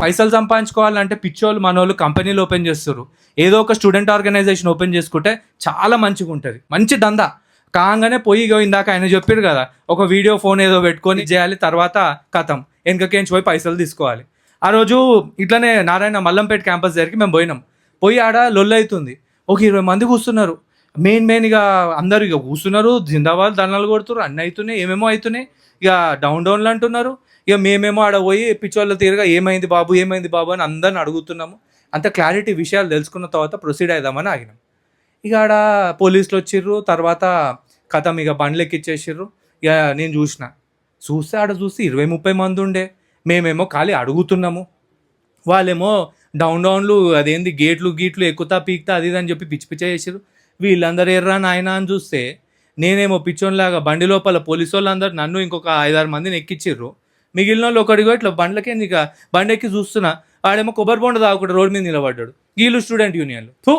పైసలు సంపాదించుకోవాలంటే పిచ్చోళ్ళు మనోళ్ళు కంపెనీలు ఓపెన్ చేస్తారు. ఏదో ఒక స్టూడెంట్ ఆర్గనైజేషన్ ఓపెన్ చేసుకుంటే చాలా మంచిగా ఉంటుంది. మంచి దందా. కాగానే పోయి ఇందాక ఆయన చెప్పారు కదా ఒక వీడియో ఫోన్ ఏదో పెట్టుకొని చేయాలి తర్వాత కథం. వెనకకేంచి పోయి పైసలు తీసుకోవాలి. ఆ రోజు ఇట్లనే నారాయణ మల్లంపేట క్యాంపస్ దగ్గరికి మేము పోయినాం. పోయి ఆడ లొల్లు అవుతుంది ఒక ఇరవై మంది కూర్చున్నారు. మెయిన్ మెయిన్ ఇక అందరు ఇక కూర్చున్నారు జిందాబాద్ దండలు కొడుతున్నారు అన్నీ అవుతున్నాయి ఏమేమో అవుతున్నాయి ఇక డౌన్ డౌన్లు అంటున్నారు. ఇక మేమేమో ఆడ పోయి పిచ్చోళ్ళ తీరుగా ఏమైంది బాబు ఏమైంది బాబు అని అందరిని అడుగుతున్నాము. అంత క్లారిటీ విషయాలు తెలుసుకున్న తర్వాత ప్రొసీడ్ అవుదామని ఆగినాం. ఇక ఆడ పోలీసులు వచ్చిర్రు తర్వాత కథం ఇక బండ్లు ఎక్కిచ్చేసిర్రు ఇక నేను చూసిన. చూస్తే ఆడ చూసి ఇరవై ముప్పై మంది ఉండే. మేమేమో ఖాళీ అడుగుతున్నాము. వాళ్ళేమో డౌన్ డౌన్లు అదేంది గేట్లు గీట్లు ఎక్కుతా పీకుతా అది ఇది అని చెప్పి పిచ్చి పిచ్చ చేసారు వీళ్ళందరూ ఎర్రా నాయన అని చూస్తే నేనేమో పిచ్చోన్లాగా బండి లోపల పోలీసు వాళ్ళందరూ నన్ను ఇంకొక ఐదారు మందిని ఎక్కిచ్చిర్రు. మిగిలిన వాళ్ళు ఒకడిగో ఇట్లా బండ్లకే ఇక బండి ఎక్కి చూస్తున్నా వాడేమో కొబ్బరి బొండ దాకుండా రోడ్డు మీద నిలబడ్డాడు. వీళ్ళు స్టూడెంట్ యూనియన్లు. ఫు!